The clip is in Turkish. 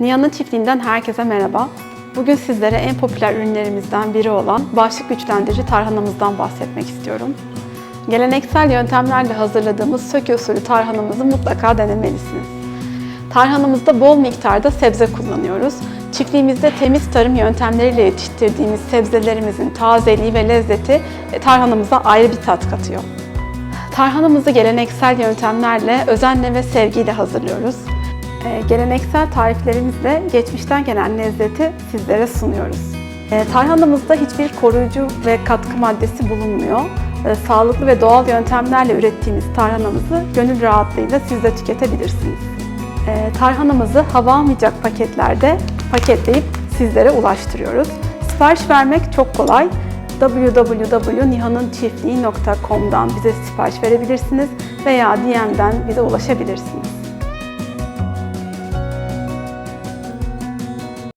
Nihan'ın çiftliğinden herkese merhaba. Bugün sizlere en popüler ürünlerimizden biri olan bağışıklık güçlendirici tarhanamızdan bahsetmek istiyorum. Geleneksel yöntemlerle hazırladığımız söke usulü tarhanamızı mutlaka denemelisiniz. Tarhanamızda bol miktarda sebze kullanıyoruz. Çiftliğimizde temiz tarım yöntemleriyle yetiştirdiğimiz sebzelerimizin tazeliği ve lezzeti e, tarhanamıza ayrı bir tat katıyor. Tarhanamızı geleneksel yöntemlerle özenle ve sevgiyle hazırlıyoruz. Ee, geleneksel tariflerimizle geçmişten gelen lezzeti sizlere sunuyoruz. Ee, tarhanamızda hiçbir koruyucu ve katkı maddesi bulunmuyor. Ee, sağlıklı ve doğal yöntemlerle ürettiğimiz tarhanamızı gönül rahatlığıyla siz de tüketebilirsiniz. Tarhanamızı hava almayacak paketlerde paketleyip sizlere ulaştırıyoruz. Sipariş vermek çok kolay www.nihanınçiftliği.com'dan bize sipariş verebilirsiniz veya DM'den bize ulaşabilirsiniz.